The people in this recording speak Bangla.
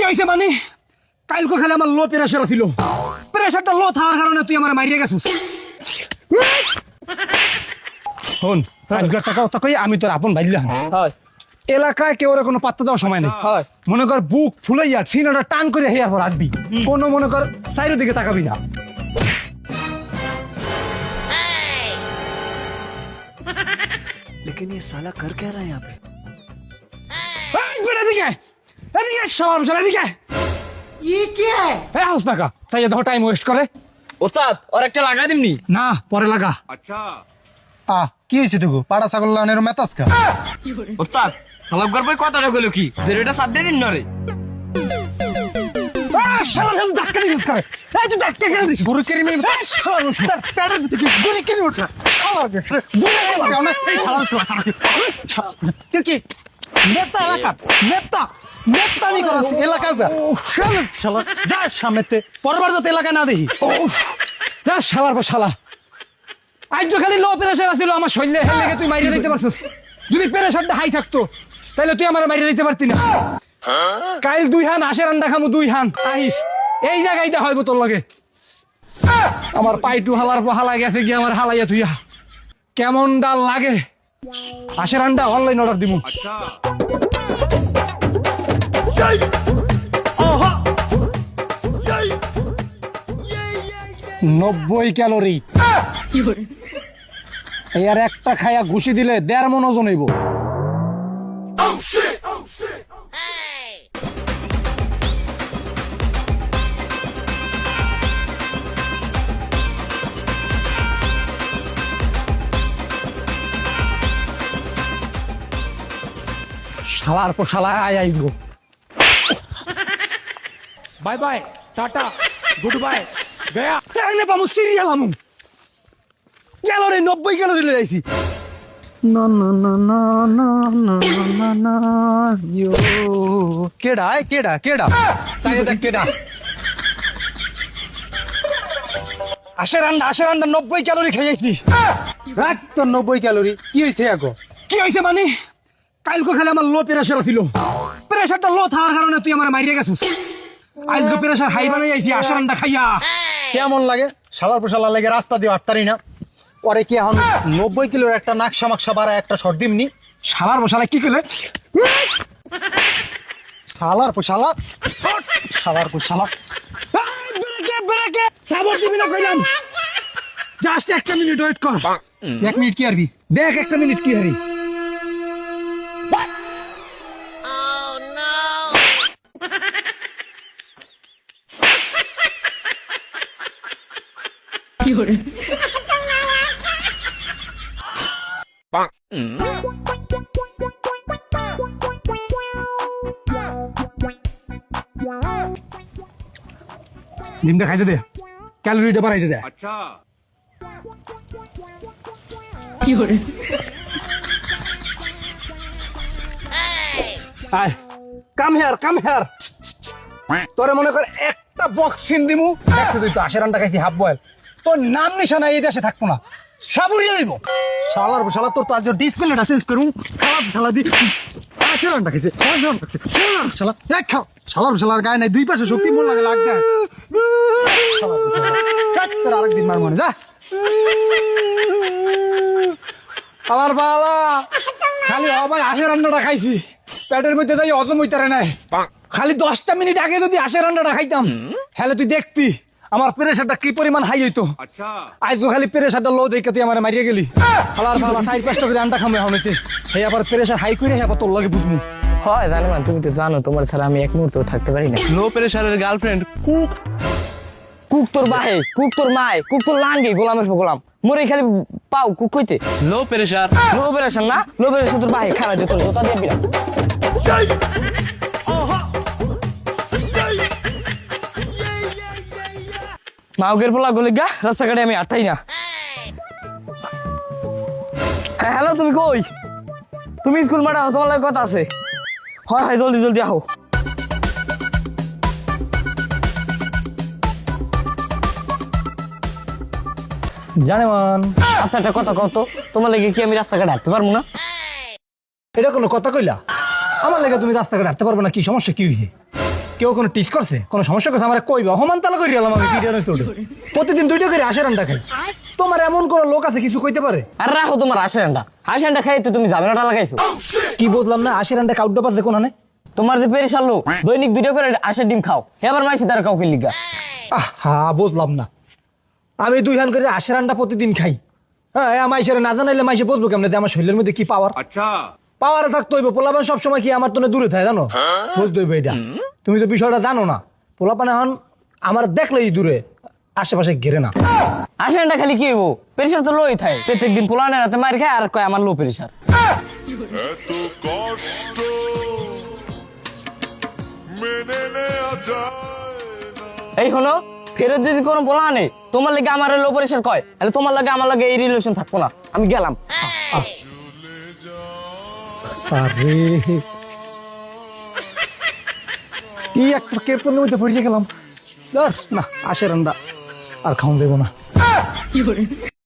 হয়েছে মানে কালকে খালি আমার লো প্রেশার ছিল প্রেশারটা লো থাকার কারণে তুই আমার মারিয়ে গেছিস শোন আজকের টাকা কথা কই আমি তোর আপন বাইলাম হয় এলাকায় কেউ ওরা কোনো পাত্তা দেওয়ার সময় নেই হয় মনে কর বুক ফুলাইয়া সিনাটা টান করে হেয়ার পর আটবি কোনো মনে কর সাইডের দিকে তাকাবি না लेकिन ये साला कर क्या रहा है यहाँ पे এই, বেটা নিয়ে সরম সরে দিকে ই কে এ হাউস নাকা তাই দেখো টাইম ওয়েস্ট করে ওস্তাদ ওর একটা লাগা দিমনি না পরে লাগা আচ্ছা আ কি হয়েছে তুগু পাড়া ছাগল লানের মেতাস কা ওস্তাদ খালাপ গর্ব কথাটা কইলো কি বেরোটা সাত দিন নরে শালা শালা ধাক্কা দিয়ে করে এই তুই ধাক্কা কেন দিস বুড়ো কেড়ে নিয়ে শালা তার প্যাডে দিকে গুলি কেড়ে ওঠা শালা বুড়ো কেড়ে ওঠা না এই শালা তুই কি নেতা এলাকার, নেতা নেতা আমি করাছি এলাকার শালা যা সামনেতে, পরবার যাতে এলাকায় না দেখি। যা শালার পর শালা। আজ খালি লো প্রেশার আছিল, আমার শরীরে হেল তুই মাইরে দিতে পারছিস। যদি প্রেশারটা হাই থাকতো তাহলে তুই আমার মাইরে দিতে পারতি না। কাইল দুই হান আশের আন্ডা খামু দুই হান। আইস এই জায়গায় দা হইব তোর লগে। আমার পাইটু হালার পর হালা গেছে গিয়ে আমার হালাইয়া তুইয়া কেমন ডাল লাগে। আশের আন্ডা অনলাইন অর্ডার দিব নব্বই ক্যালোরি। এর একটা খায়া ঘুষি দিলে দেড় মন ওজন হইব। শালার পর শালা আয় আইব bye bye tata good bye গয়া। তাইলে পামু সিরিয়াল আমু ক্যালোরি নব্বই ক্যালোরি লয়ে আইছি না না না না না না না না ইয়ো। কেডা এ কেডা কেডা? তাই দেখ কেডা? আশের আন্ডা আশের আন্ডা নব্বই ক্যালোরি খাইয়াছিস রাখ তোর নব্বই ক্যালোরি। কি হয়েছে আগো? কি হয়েছে মানে? কালকে খালি আমার লো প্রেশার ছিল। প্রেশারটা লো থাকার কারণে তুই আমার মারিয়ে গেছিস। আজকে প্রেশার হাই বানাই আইছি আশের আন্ডা খাইয়া। কেমন লাগে? শালার পোশালার লাগে রাস্তা দিয়ে আটতারি না। পরে কি এখন নব্বই কিলোর একটা নাকশা মাকশা বাড়া একটা শর্ট দিমনি শালার বসালা কি করলে? শালার পোশালা। শালার পোশালা। ব্রেকে ব্রেকে খবর দিবি না কইলাম। জাস্ট একটা মিনিট ওয়েট কর। এক মিনিট কি আরবি দেখ একটা মিনিট কি হারি। ডিমটা খাইতে দে। ক্যালোরিটা বাড়াইতে দে। আয়। কাম হেয়ার কাম হেয়ার তোরে মনে কর একটা বক্সিন দিমু। দেখছে তুই তো আশের আন্ডা খাইছি হাফ বয়েল তোর নাম নিশানা এই দেশে থাকব না। সাবুরিয়ে দিব শালার পোশালা তোর তো আজ ডিসপ্লেটা চেঞ্জ করুন খারাপ শালা দি। শালার ডাকিছে শালার ডাকছে শালা এক খাও। শালার শালার গায়ে নাই, দুই পাশে শক্তি, মন লাগে লাগবে শালার তোর আরেকদিন মার মনে, যা। আলার বালা খালি অবাই আশের রান্নাটা খাইছি। পেটের মধ্যে তাই অজম হইতারে নাই। খালি দশটা মিনিট আগে যদি আশের রান্নাটা খাইতাম হ্যালে তুই দেখতি আমার প্রেশারটা কি পরিমাণ হাই হইতো? আজ তো খালি প্রেশারটা লো দেখে তুই আমার মারিয়ে গেলি। ফালার ফালা সাইড পাঁচটা করে আন্ডা খামে হনিতে হে আবার প্রেশার হাই করে হে আবার তোর লাগে বুঝমু হয় জানো না তুমি তো জানো তোমার ছাড়া আমি এক মুহূর্ত থাকতে পারি না। লো প্রেশারের গার্লফ্রেন্ড কুক কুক তোর বাহে কুক তোর মাই কুক তোর লাঙ্গি গোলামের গোলাম। মরে খালি পাও কুক কইতে লো প্রেশার লো প্রেশার না লো প্রেশার তোর বাহে খারাপ তোর জোতা দিয়ে বিরাট। মাউগের পোলা গলি গা রাস্তাঘাটে আমি আটটাই না। হ্যালো, তুমি কই? তুমি স্কুল মাঠে তোমার লাগে কথা আছে। হয় হয়, জলদি জলদি আহো। জানে মান। আচ্ছা একটা কথা কত তোমার লাগে কি আমি রাস্তাঘাটে হাঁটতে পারব না? এটা কোনো কথা কইলা? আমার লেগে তুমি রাস্তাঘাটে হাঁটতে পারব না, কি সমস্যা, কি হয়েছে কেউ কোনো টিস করছে? কোনো সমস্যা করছে? আমার কইবা অহমান তালা করি এলাম আমি পিরিয়ডের চোট প্রতিদিন দুইটা করে আশার আন্ডা খাই। তোমার এমন কোন লোক আছে কিছু কইতে পারে? আর রাখো তোমার আশার আন্ডা আশার আন্ডা খাইতে তুমি ঝামেলাটা লাগাইছো কি বুঝলাম না আশার আন্ডা কাউডা পাশে কোন তোমার যে পেরেশাল লোক দৈনিক দুইটা করে আশার ডিম খাও। এবার আবার মাইছে তার কাউকে লিগা। হা বুঝলাম না। আমি দুই হান করে আশার আন্ডা প্রতিদিন খাই। হ্যাঁ মাইশের না জানাইলে মাইশে বুঝব কেমন আমার শরীরের মধ্যে কি পাওয়ার আচ্ছা। পাওয়ারে থাকতে হইবে। পোলাপান সবসময় কি আমার তো দূরে থাকে জানো? বুঝতে হইবে এটা। তুমি তো বিষয়টা জানো না। পোলাপান এখন আমার দেখলেই দূরে আশেপাশে ঘেরে না। আশারানটা খালি কি হইব? পেরেশার তো লোই থাকে। প্রত্যেক দিন পোলানের রাতে মার খায় আর কয় আমার লো পেরেশার। এত কষ্ট মেনে নেওয়া যায় এই হলো ফেরত যদি কোনো পোলা আনে তোমার লাগে আমার লো পেরেশার কয়। তাহলে তোমার লাগে আমার লাগে এই রিলেশন থাকব না। আমি গেলাম। আরে কি একটা কেতনের মধ্যে পড়িয়ে গেলাম। না আশে রান্না আর খাওয়া দেবো না।